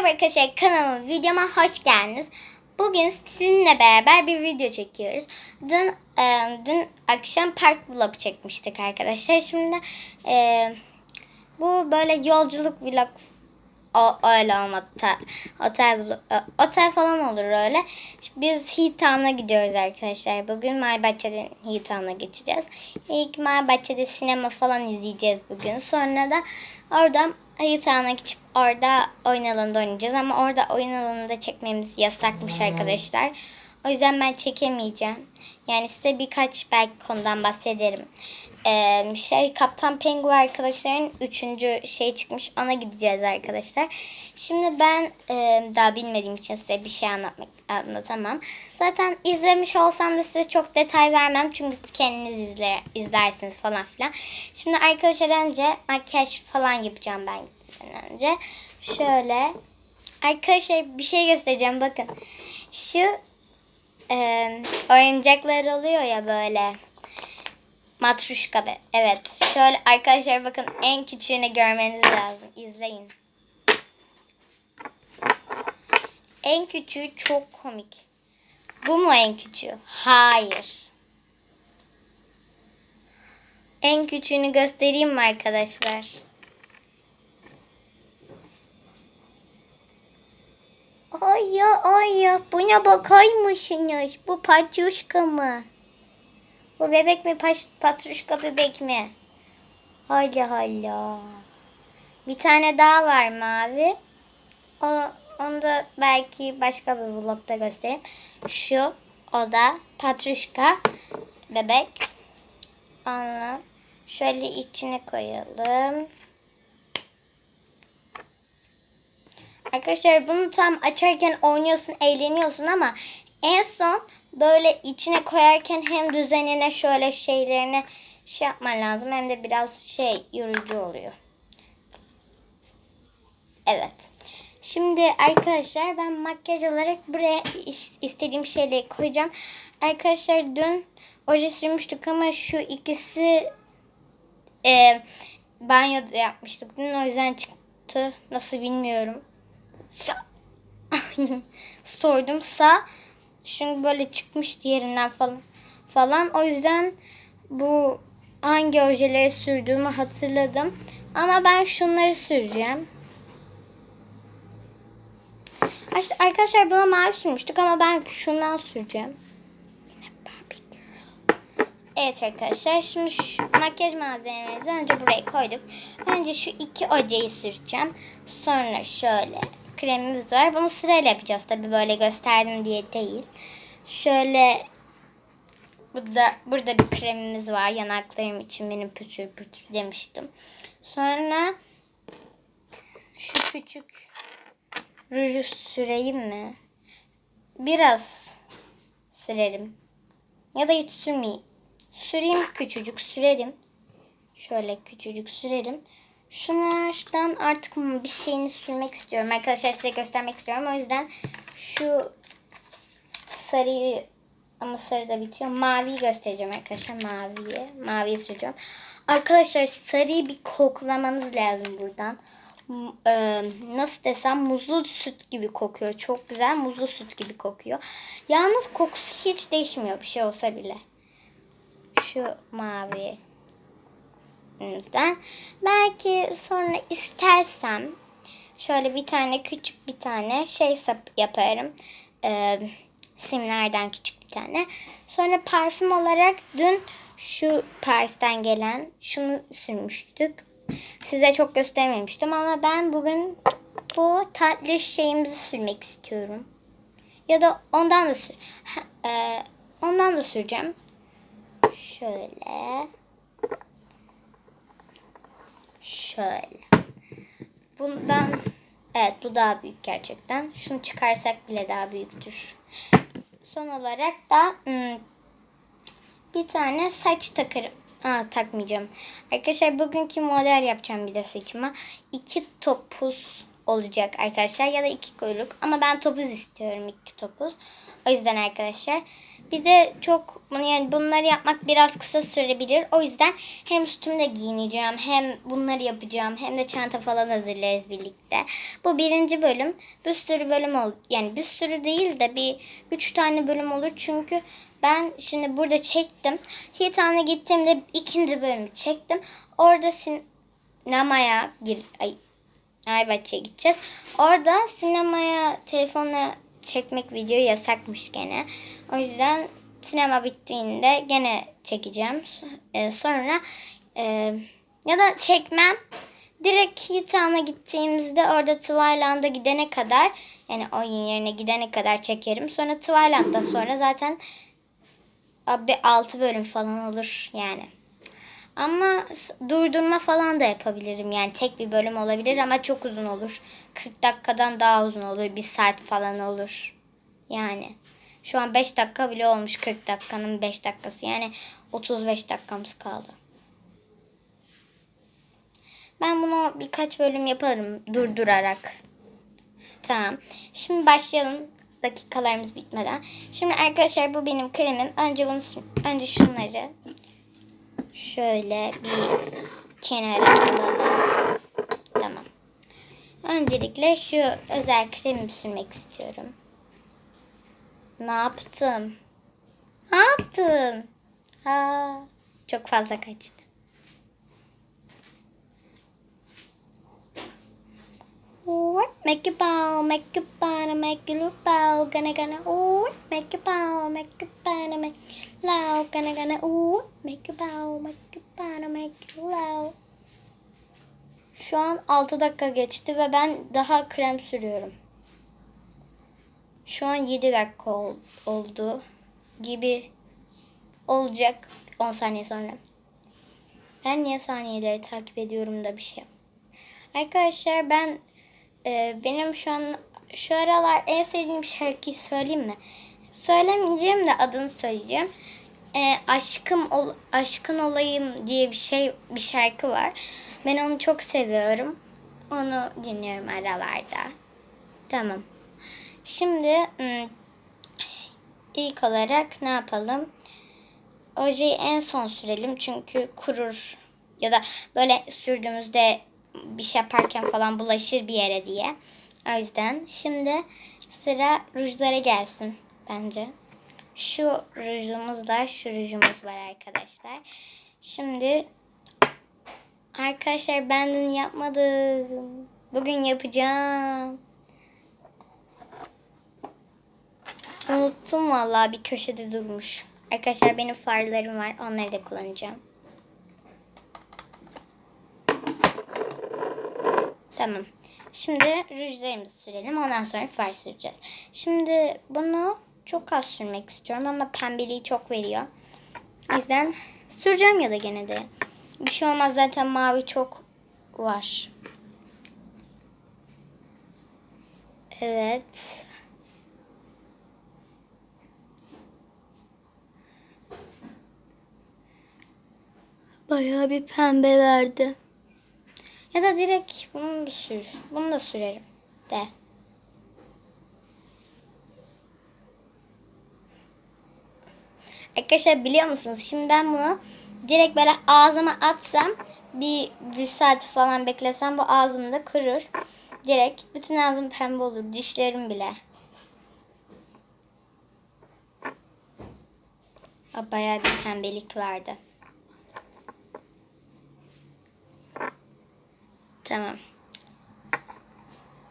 Merhaba arkadaşlar kanalıma videoma hoş geldiniz. Bugün sizinle beraber bir video çekiyoruz. Dün e, dün akşam park vlog çekmiştik arkadaşlar. Şimdi e, bu böyle yolculuk vlog o, öyle olmadı. Ta- Otel, e, otel falan olur öyle. Biz Hitam'a gidiyoruz arkadaşlar. Bugün Maybahçe'den Hitam'a geçeceğiz. İlk Maybahçe'de sinema falan izleyeceğiz bugün. Sonra da oradan Hitam'a geçip orada oyun alanında oynayacağız. Ama orada oyun alanında çekmemiz yasakmış arkadaşlar. O yüzden ben çekemeyeceğim. Yani size birkaç belki konudan bahsederim. Şey Kaptan Pengu arkadaşların üçüncü şey çıkmış. Ona gideceğiz arkadaşlar. Şimdi ben daha bilmediğim için size bir şey anlatmak anlatamam. Zaten izlemiş olsam da size çok detay vermem. Çünkü kendiniz izler, izlersiniz falan filan. Şimdi arkadaşlar önce makyaj falan yapacağım ben önce. Şöyle. Arkadaşlar bir şey göstereceğim bakın. Şu e, oyuncaklar oluyor ya böyle. Matruşka be. Evet. Şöyle arkadaşlar bakın en küçüğünü görmeniz lazım. İzleyin. En küçüğü çok komik. Bu mu en küçüğü? Hayır. En küçüğünü göstereyim mi arkadaşlar? Ay ya ay ya buna bakar mısınız? Bu patruşka mı? Bu bebek mi patruşka bebek mi? Allah Allah. Bir tane daha var mavi. O, onu da belki başka bir vlogda göstereyim. Şu o da patruşka bebek. Onu şöyle içine koyalım. Arkadaşlar bunu tam açarken oynuyorsun, eğleniyorsun ama en son böyle içine koyarken hem düzenine şöyle şeylerini şey yapman lazım hem de biraz şey yorucu oluyor. Evet. Şimdi arkadaşlar ben makyaj olarak buraya is- istediğim şeyleri koyacağım. Arkadaşlar dün oje sürmüştük ama şu ikisi e, banyoda yapmıştık. Dün o yüzden çıktı. Nasıl bilmiyorum. Sa sordum sa çünkü böyle çıkmıştı yerinden falan falan o yüzden bu hangi ojeleri sürdüğümü hatırladım ama ben şunları süreceğim arkadaşlar buna mavi sürmüştük ama ben şundan süreceğim. Evet arkadaşlar şimdi şu makyaj malzemelerimizi önce buraya koyduk. Önce şu iki ojeyi süreceğim. Sonra şöyle kremimiz var. Bunu sırayla yapacağız tabii böyle gösterdim diye değil. Şöyle burada, burada bir kremimiz var. Yanaklarım için benim pütür pütür demiştim. Sonra şu küçük ruju süreyim mi? Biraz sürerim. Ya da hiç sürmeyeyim. Süreyim küçücük sürerim. Şöyle küçücük sürerim. Şunlardan artık bir şeyini sürmek istiyorum. Arkadaşlar size göstermek istiyorum. O yüzden şu sarıyı ama sarı da bitiyor. Maviyi göstereceğim arkadaşlar. Maviyi. Maviyi süreceğim. Arkadaşlar sarıyı bir koklamanız lazım buradan. M- e, nasıl desem muzlu süt gibi kokuyor. Çok güzel muzlu süt gibi kokuyor. Yalnız kokusu hiç değişmiyor bir şey olsa bile. Şu mavi yüzden. Belki sonra istersem şöyle bir tane küçük bir tane şey yaparım. Ee, simlerden küçük bir tane. Sonra parfüm olarak dün şu Paris'ten gelen şunu sürmüştük. Size çok göstermemiştim ama ben bugün bu tatlı şeyimizi sürmek istiyorum. Ya da ondan da sür ha, e, ondan da süreceğim. Şöyle. Şöyle. Bundan evet bu daha büyük gerçekten. Şunu çıkarsak bile daha büyüktür. Son olarak da hmm, bir tane saç takarım. Aa, takmayacağım. Arkadaşlar bugünkü model yapacağım bir de saçıma. İki topuz olacak arkadaşlar ya da iki kuyruk. Ama ben topuz istiyorum iki topuz. O yüzden arkadaşlar Bir de çok yani bunları yapmak biraz kısa sürebilir. O yüzden hem üstümde giyineceğim hem bunları yapacağım hem de çanta falan hazırlarız birlikte. Bu birinci bölüm. Bir sürü bölüm ol yani bir sürü değil de bir üç tane bölüm olur çünkü ben şimdi burada çektim. Hitan'a gittiğimde ikinci bölümü çektim. Orada sinemaya gir ay Ayvaçı'ya gideceğiz. Orada sinemaya telefonla çekmek video yasakmış gene. O yüzden sinema bittiğinde gene çekeceğim. Ee, sonra e, ya da çekmem. Direkt Hitan'a gittiğimizde orada Twilight'a gidene kadar yani oyun yerine gidene kadar çekerim. Sonra Twilight'tan sonra zaten bir 6 bölüm falan olur yani. Ama durdurma falan da yapabilirim. Yani tek bir bölüm olabilir ama çok uzun olur. 40 dakikadan daha uzun olur. Bir saat falan olur. Yani şu an 5 dakika bile olmuş 40 dakikanın 5 dakikası. Yani 35 dakikamız kaldı. Ben bunu birkaç bölüm yaparım durdurarak. Tamam. Şimdi başlayalım dakikalarımız bitmeden. Şimdi arkadaşlar bu benim kremim. Önce bunu önce şunları şöyle bir kenara alalım. Tamam. Öncelikle şu özel kremi sürmek istiyorum. Ne yaptım? Ne yaptım? Ha, çok fazla kaçtı. Make a bow, make a bow, make a look bow, gonna gonna ooh, make a bow, make a bow, make loud, make a bow, make a bow, make loud. Şu an 6 dakika geçti ve ben daha krem sürüyorum. Şu an 7 dakika ol, oldu gibi olacak 10 saniye sonra. Ben niye saniyeleri takip ediyorum da bir şey. Arkadaşlar ben e, benim şu an şu aralar en sevdiğim şarkıyı söyleyeyim mi? Söylemeyeceğim de adını söyleyeceğim. E, aşkım ol, aşkın olayım diye bir şey bir şarkı var. Ben onu çok seviyorum. Onu dinliyorum aralarda. Tamam. Şimdi ilk olarak ne yapalım? Ojeyi en son sürelim çünkü kurur ya da böyle sürdüğümüzde bir şey yaparken falan bulaşır bir yere diye. O yüzden şimdi sıra rujlara gelsin bence. Şu rujumuzla şu rujumuz var arkadaşlar. Şimdi arkadaşlar ben dün yapmadım. Bugün yapacağım. Unuttum vallahi bir köşede durmuş. Arkadaşlar benim farlarım var. Onları da kullanacağım. Tamam. Şimdi rujlarımızı sürelim. Ondan sonra far süreceğiz. Şimdi bunu çok az sürmek istiyorum ama pembeliği çok veriyor. O yüzden süreceğim ya da gene de. Bir şey olmaz zaten mavi çok var. Evet. Bayağı bir pembe verdi. Ya da direkt bunu da sür. Bunu da sürerim de. Arkadaşlar biliyor musunuz? Şimdi ben bunu direkt böyle ağzıma atsam bir, bir saat falan beklesem bu ağzımda kurur. Direkt bütün ağzım pembe olur. Dişlerim bile. Bayağı bir pembelik vardı. Tamam.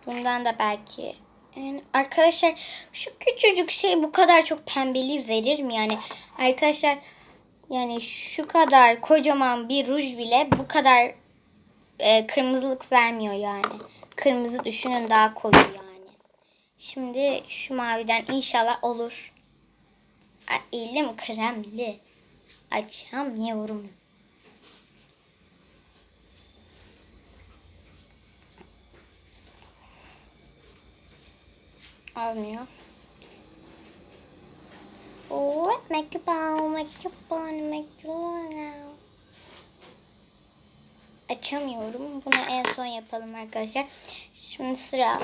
Bundan da belki yani arkadaşlar şu küçücük şey bu kadar çok pembeliği verir mi yani arkadaşlar yani şu kadar kocaman bir ruj bile bu kadar e, kırmızılık vermiyor yani. Kırmızı düşünün daha koyu yani. Şimdi şu maviden inşallah olur. Elim kremli. Açamıyorum. Almıyor. Oh, make a bow, make a bow, make. Açamıyorum. Bunu en son yapalım arkadaşlar. Şimdi sıra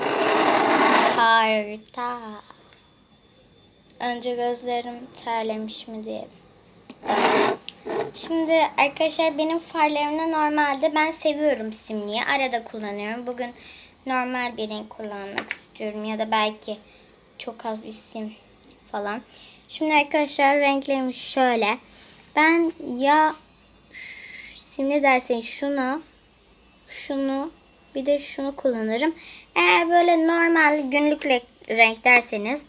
karta. Önce gözlerim terlemiş mi diye. Şimdi arkadaşlar benim farlarımda normalde ben seviyorum simliği. Arada kullanıyorum. Bugün normal bir renk kullanmak istiyorum. Ya da belki çok az bir sim falan. Şimdi arkadaşlar renklerim şöyle. Ben ya simli derseniz şunu, şunu bir de şunu kullanırım. Eğer böyle normal günlük re- renk derseniz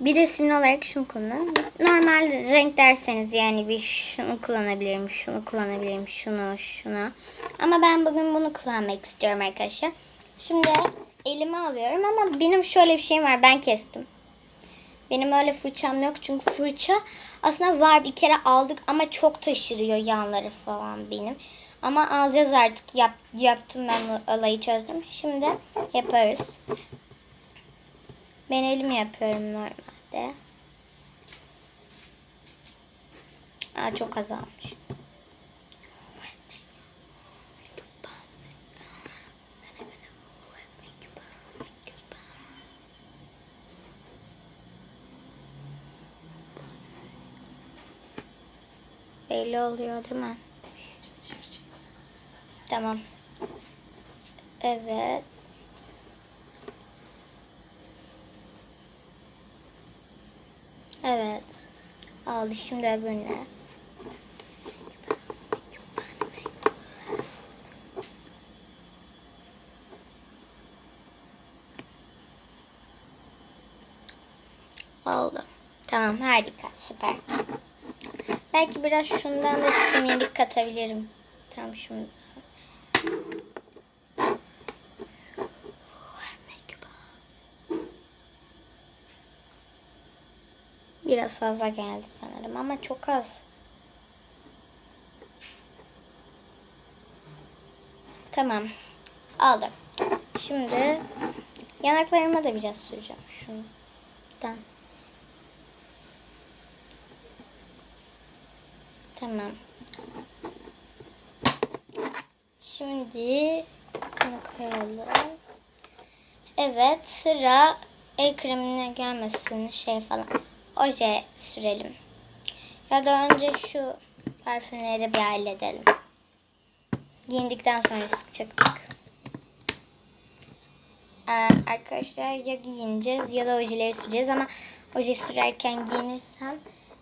bir de simli olarak şunu kullanın. Normal renk derseniz yani bir şunu kullanabilirim, şunu kullanabilirim, şunu, şunu. Ama ben bugün bunu kullanmak istiyorum arkadaşlar. Şimdi elime alıyorum ama benim şöyle bir şeyim var. Ben kestim. Benim öyle fırçam yok çünkü fırça aslında var bir kere aldık ama çok taşırıyor yanları falan benim. Ama alacağız artık. Yap, yaptım ben olayı çözdüm. Şimdi yaparız. Ben elimi yapıyorum normalde. Aa, çok azalmış. Belli oluyor değil mi? Tamam. Evet. Evet. Aldı şimdi öbürüne. Oldu. Tamam harika süper. Belki biraz şundan da simyelik katabilirim. Tam şundan. Biraz fazla geldi sanırım ama çok az. Tamam. Aldım. Şimdi yanaklarıma da biraz süreceğim şunu. Tamam. Şimdi bunu koyalım. Evet sıra el kremine gelmesin şey falan. Oje sürelim. Ya da önce şu parfümleri bir halledelim. Giyindikten sonra sıkacaktık. Ee, arkadaşlar ya giyineceğiz ya da ojeleri süreceğiz ama oje sürerken giyinirsem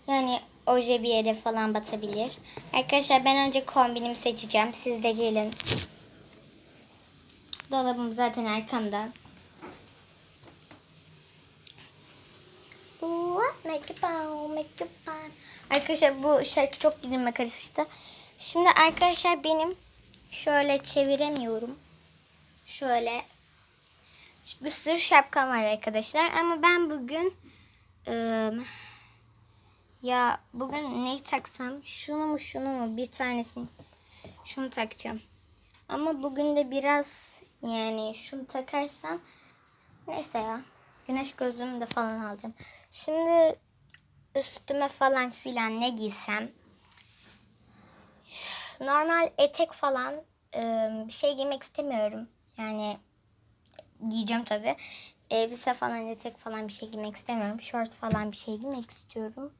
yani oje bir yere falan batabilir. Arkadaşlar ben önce kombinimi seçeceğim. Siz de gelin. Dolabım zaten arkamda. Arkadaşlar bu şarkı çok dilime karıştı. Şimdi arkadaşlar benim şöyle çeviremiyorum. Şöyle bir sürü şapkam var arkadaşlar. Ama ben bugün ıı, ya bugün neyi taksam? Şunu mu şunu mu? Bir tanesini. Şunu takacağım. Ama bugün de biraz yani şunu takarsam neyse ya. Güneş gözlüğümü de falan alacağım. Şimdi üstüme falan filan ne giysem. Normal etek falan ıı, bir şey giymek istemiyorum. Yani giyeceğim tabii. Elbise falan etek falan bir şey giymek istemiyorum. Şort falan bir şey giymek istiyorum.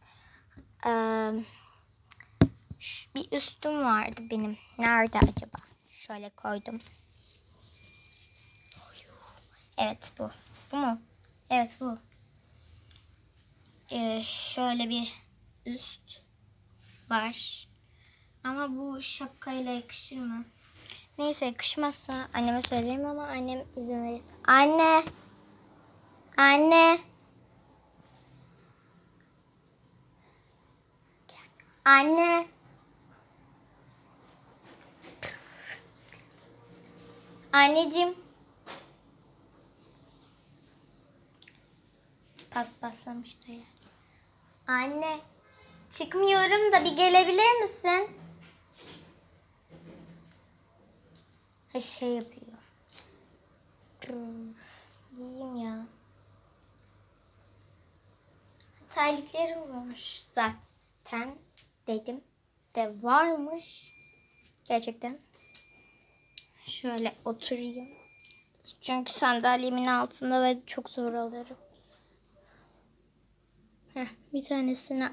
Ş- bir üstüm vardı benim. Nerede acaba? Şöyle koydum. Evet bu. Bu mu? Evet bu. Ee, şöyle bir üst var. Ama bu şapkayla yakışır mı? Neyse yakışmazsa anneme söyleyeyim ama annem izin verirse. Anne! Anne! Anne! Anneciğim. Paspaslamış da ya. Anne. Çıkmıyorum da bir gelebilir misin? Ha şey yapıyor. Giyeyim ya. Terliklerim var zaten dedim de varmış. Gerçekten. Şöyle oturayım. Çünkü sandalyemin altında ve çok zor alırım. Heh, bir tanesini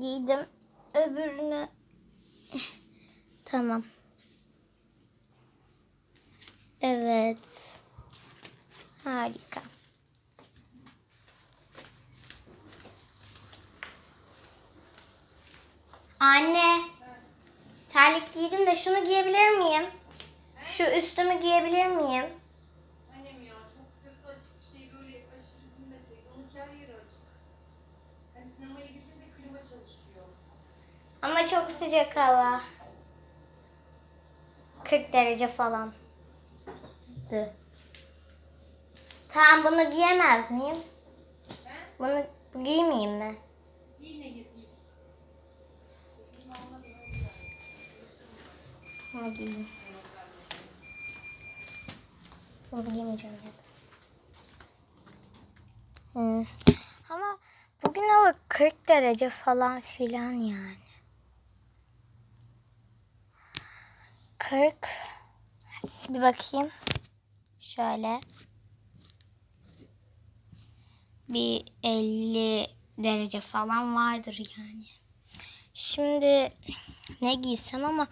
giydim. Öbürünü tamam. Evet. Harika. Anne. Terlik giydim de şunu giyebilir miyim? Şu üstümü giyebilir miyim? Annem ya çok sırtı açık bir şey böyle aşırı bilmeseydi. Onunki her yeri açık. Hani sinemaya gideceğiz de klima çalışıyor. Ama çok sıcak hava. 40 derece falan. Dı. Tamam bunu giyemez miyim? He? Bunu giymeyeyim mi? Giy ne giy. Bunu giyeyim. Bunu giymeyeceğim ya. Hmm. Ama bugün hava 40 derece falan filan yani. 40 bir bakayım. Şöyle. Bir 50 derece falan vardır yani. Şimdi ne giysem ama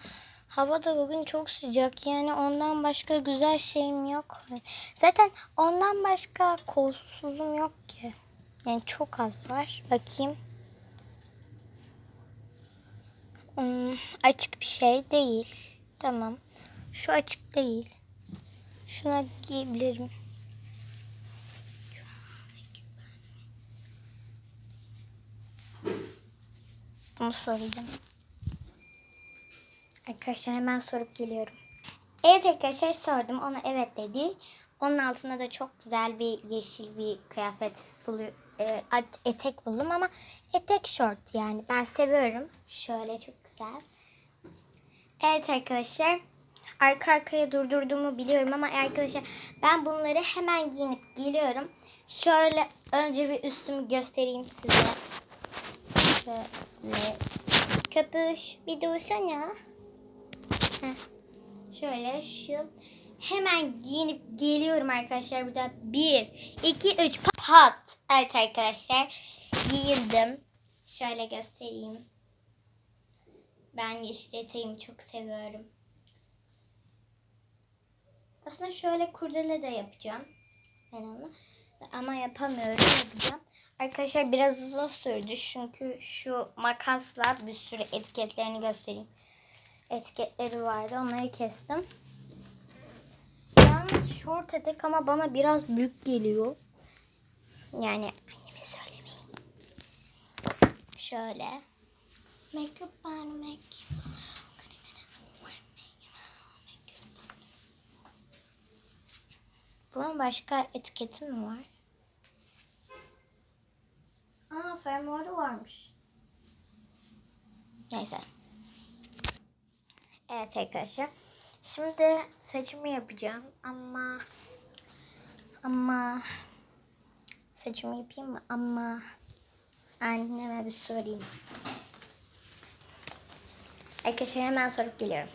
hava da bugün çok sıcak. Yani ondan başka güzel şeyim yok. Zaten ondan başka kolsuzum yok ki. Yani çok az var. Bakayım. Hmm, açık bir şey değil. Tamam. Şu açık değil. Şuna giyebilirim. Bunu sorayım. Arkadaşlar hemen sorup geliyorum. Evet arkadaşlar sordum. Ona evet dedi. Onun altında da çok güzel bir yeşil bir kıyafet buluyor. e, etek buldum ama etek short yani. Ben seviyorum. Şöyle çok güzel. Evet arkadaşlar. Arka arkaya durdurduğumu biliyorum ama arkadaşlar ben bunları hemen giyinip geliyorum. Şöyle önce bir üstümü göstereyim size. Şöyle. Köpüş bir dursana. Şöyle şu. Hemen giyinip geliyorum arkadaşlar. Burada bir, iki, üç pat. Evet arkadaşlar. Giyindim. Şöyle göstereyim. Ben yeşil eteğimi çok seviyorum. Aslında şöyle kurdele de yapacağım. Ben onu. Ama yapamıyorum. Yapacağım. Arkadaşlar biraz uzun sürdü. Çünkü şu makasla bir sürü etiketlerini göstereyim. Etiketleri vardı. Onları kestim. Yalnız short etek ama bana biraz büyük geliyor. Yani anneme söylemeyin. Şöyle. Make-up make. Bunun başka etiketi mi var? Aa fermuarı varmış. Neyse. Evet arkadaşlar. Şimdi saçımı yapacağım ama ama saçımı yapayım mı? Ama anneme bir sorayım. Arkadaşlar hemen sorup geliyorum.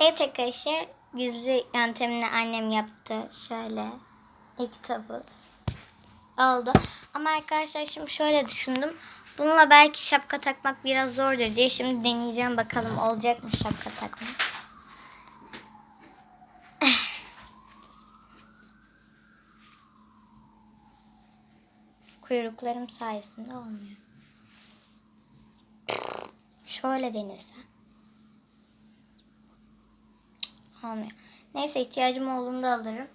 Evet arkadaşlar gizli yöntemini annem yaptı. Şöyle iki tabut oldu. Ama arkadaşlar şimdi şöyle düşündüm. Bununla belki şapka takmak biraz zordur diye şimdi deneyeceğim bakalım olacak mı şapka takmak. Kuyruklarım sayesinde olmuyor. Şöyle denesem. Olmuyor. Neyse ihtiyacım olduğunda alırım.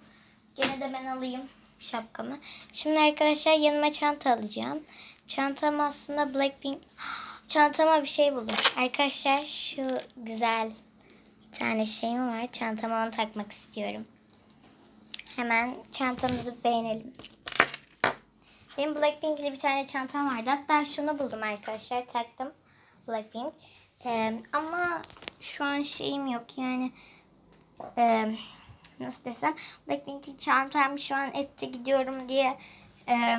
Gene de ben alayım şapkamı. Şimdi arkadaşlar yanıma çanta alacağım. Çantam aslında Blackpink. Çantama bir şey buldum. Arkadaşlar şu güzel bir tane şeyim var. Çantama onu takmak istiyorum. Hemen çantamızı beğenelim. Benim Blackpink'li bir tane çantam vardı. Hatta şunu buldum arkadaşlar. Taktım Blackpink. Ee, ama şu an şeyim yok. Yani e, nasıl desem Blackpink'li çantam şu an ette gidiyorum diye e,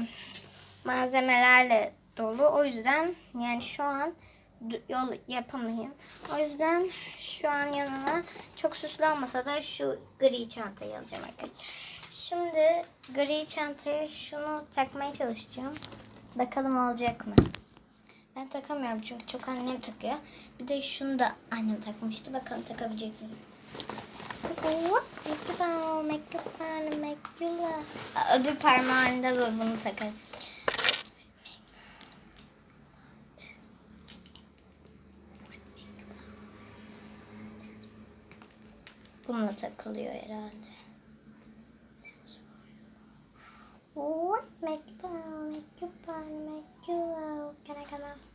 malzemelerle dolu. O yüzden yani şu an yol yapamayayım. O yüzden şu an yanına çok süslü da şu gri çantayı alacağım arkadaşlar. Şimdi gri çantaya şunu takmaya çalışacağım. Bakalım olacak mı? Ben takamıyorum çünkü çok annem takıyor. Bir de şunu da annem takmıştı. Bakalım takabilecek miyim? Öbür parmağında böyle bunu takarım. Bununla takılıyor herhalde. What make you bow, make you fun, make you low. Can I come out?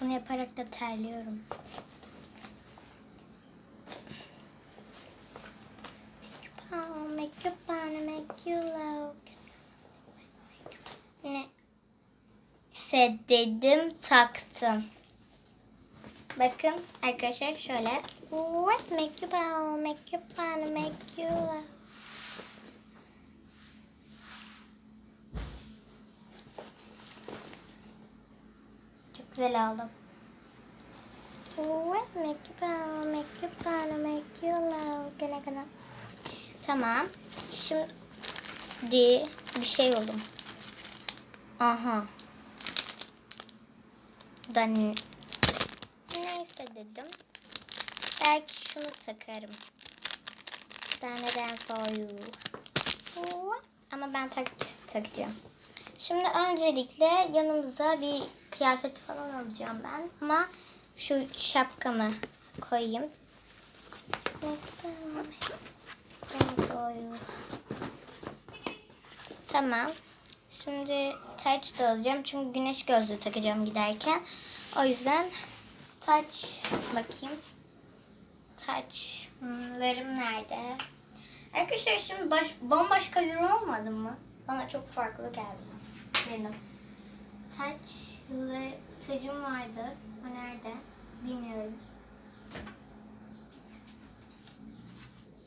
Bunu yaparak da terliyorum. Oh, make you fun, make you low. Ne? Dedim taktım. Bakın arkadaşlar şöyle. What make you bow, make you fun, make you. Çok güzel oldu. What make you bow, make you fun, make you low. Gene gene. Tamam. Şimdi bir şey oldum. Aha. Ben neyse dedim. Belki şunu takarım. Bir tane you. Ama ben tak takacağım. Şimdi öncelikle yanımıza bir kıyafet falan alacağım ben. Ama şu şapkamı koyayım. Tamam. Şimdi taç da alacağım. Çünkü güneş gözlüğü takacağım giderken. O yüzden taç bakayım. Taçlarım nerede? Arkadaşlar şimdi baş, bambaşka bir olmadı mı? Bana çok farklı geldi. Benim. Taçlı tacım vardı. O nerede? Bilmiyorum.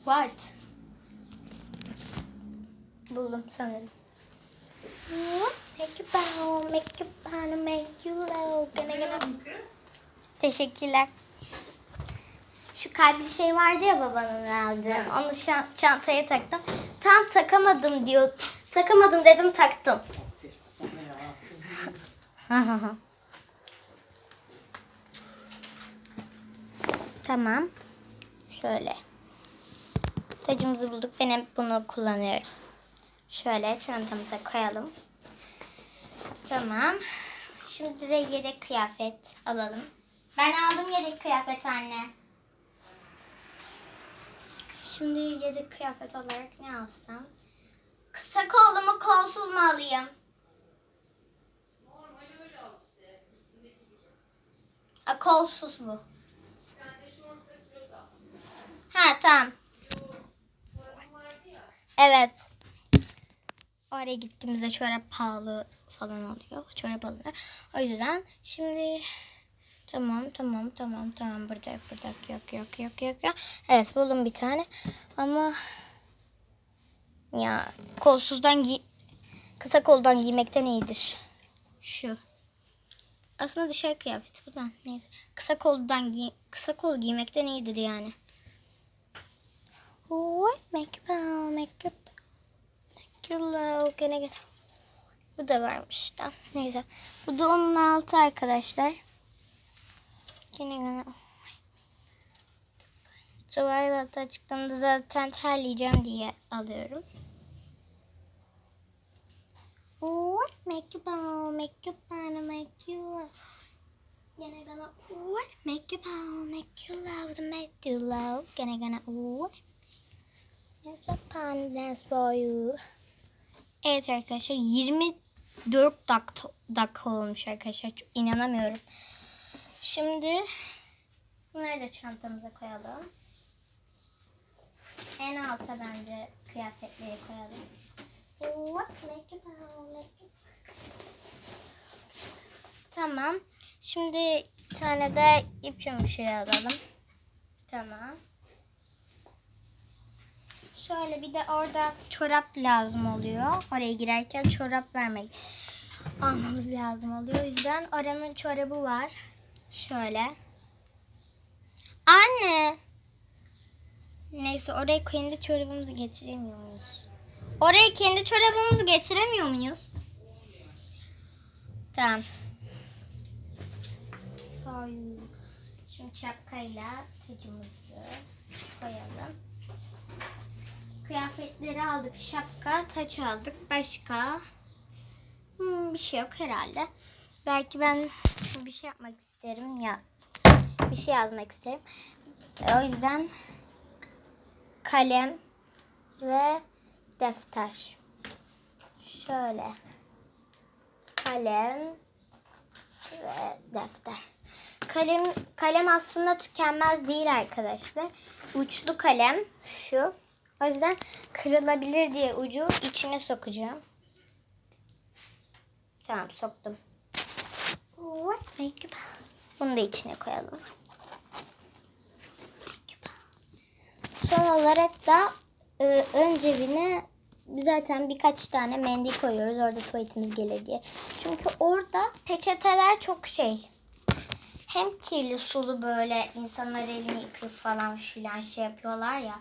What? Buldum sanırım. Make you bow, make you fun, make you low. Gene gene. Teşekkürler. Şu kalpli şey vardı ya babanın aldığı. Onu şan- çantaya taktım. Tam takamadım diyor. Takamadım dedim taktım. Tamam. Şöyle. Tacımızı bulduk. Ben hep bunu kullanıyorum. Şöyle çantamıza koyalım. Tamam. Şimdi de yedek kıyafet alalım. Ben aldım yedek kıyafet anne. Şimdi yedek kıyafet olarak ne alsam? Kısa kollu mu kolsuz mu alayım? Normal öyle al işte. Üstündeki gibi. A, kolsuz da. Ha tamam. Evet. Oraya gittiğimizde çorap pahalı falan oluyor. Çorap alınır. O yüzden şimdi tamam tamam tamam tamam burada yok burada yok yok yok yok yok. Evet buldum bir tane ama ya kolsuzdan giy kısa koldan giymekten iyidir. Şu. Aslında dışarı kıyafeti bu neyse. Kısa koldan giy kısa kol giymekten iyidir yani. What make you make you low gene gene. Bu da varmış da. Neyse. Bu da onun altı arkadaşlar. Gene gene. Twilight çıktığında zaten terleyeceğim diye alıyorum. What make you bow, make you fun, make you love. Gene gene. What make you bow, make you love, make you love. Gene gene. What Dance for fun, dance for you. Evet arkadaşlar 24 dakika, dakika olmuş arkadaşlar. Çok inanamıyorum. Şimdi bunları da çantamıza koyalım. En alta bence kıyafetleri koyalım. What make you bow, make you- Tamam. Şimdi bir tane de ip çamaşırı alalım. Tamam. Şöyle bir de orada çorap lazım oluyor. Oraya girerken çorap vermek almamız lazım oluyor. O yüzden oranın çorabı var. Şöyle. Anne. Neyse oraya kendi çorabımızı getiremiyor muyuz? Oraya kendi çorabımızı getiremiyor muyuz? Tamam. Şimdi şapkayla tacımızı koyalım. Kıyafetleri aldık. Şapka, taç aldık. Başka Hmm, bir şey yok herhalde. Belki ben bir şey yapmak isterim ya. Bir şey yazmak isterim. O yüzden kalem ve defter. Şöyle. Kalem ve defter. Kalem kalem aslında tükenmez değil arkadaşlar. Uçlu kalem şu. O yüzden kırılabilir diye ucu içine sokacağım. Tamam soktum. What Bunu da içine koyalım. Son olarak da e, ön cebine zaten birkaç tane mendil koyuyoruz. Orada tuvaletimiz gelir diye. Çünkü orada peçeteler çok şey. Hem kirli sulu böyle insanlar elini yıkayıp falan filan şey yapıyorlar ya.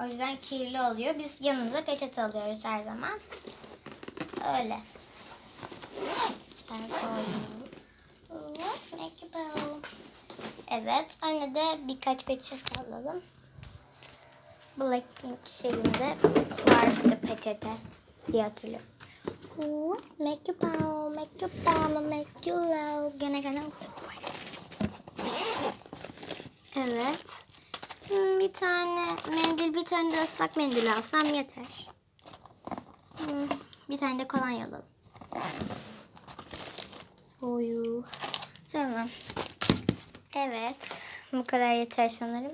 O yüzden kirli oluyor. Biz yanımıza peçete alıyoruz her zaman. Öyle. Evet. Önüne de birkaç peçete alalım. Blackpink şeyinde vardı peçete diye hatırlıyorum. What make a bow, make a bow, make you low. Gene gene. Evet. Hmm, Bir tane mendil, bir tane de ıslak mendil alsam yeter. Hmm, Bir tane de kolonya alalım. Soyu. Tamam. Evet. Bu kadar yeter sanırım.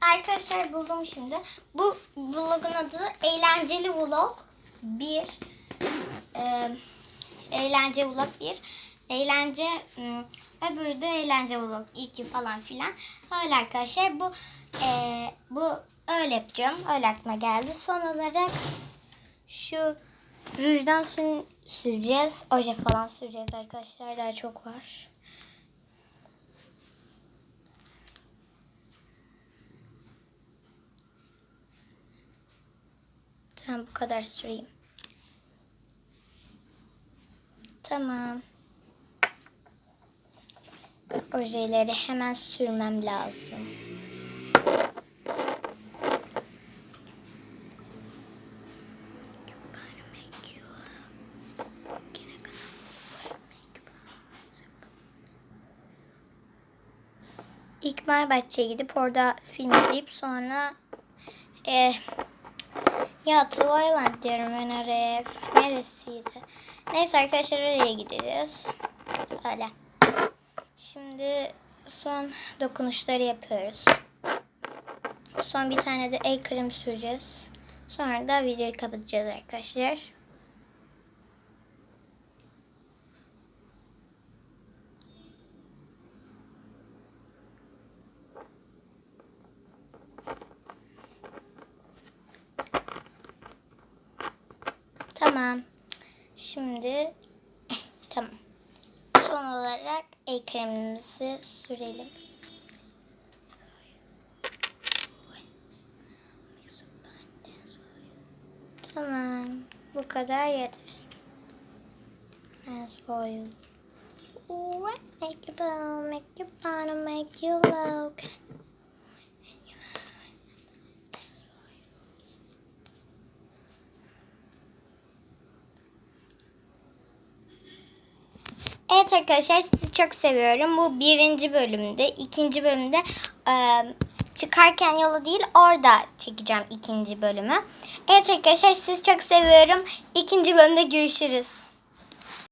Arkadaşlar buldum şimdi. Bu vlogun adı Eğlenceli Vlog 1. Ee, eğlence Vlog 1. Eğlence öbürü de Eğlence Vlog 2 falan filan. Öyle arkadaşlar. Bu e, bu öyle yapacağım. Öyle aklıma geldi. Son olarak şu rujdan sür- süreceğiz. Oje falan süreceğiz arkadaşlar. Daha çok var. Tamam bu kadar süreyim. Tamam. Ojeleri hemen sürmem lazım. İlk Bahçe'ye gidip orada film izleyip sonra e, ya Twilight diyorum ben oraya. Neresiydi? Neyse arkadaşlar oraya gideceğiz. Öyle. Şimdi son dokunuşları yapıyoruz. Son bir tane de el krem süreceğiz. Sonra da videoyu kapatacağız arkadaşlar. Tamam. Şimdi tamam. Son olarak el kremimizi sürelim. Tamam. Bu kadar yeter. As you. What make you bow, make you bottom, make you low. Evet arkadaşlar sizi çok seviyorum. Bu birinci bölümde. ikinci bölümde e, çıkarken yola değil orada çekeceğim ikinci bölümü. Evet arkadaşlar sizi çok seviyorum. İkinci bölümde görüşürüz.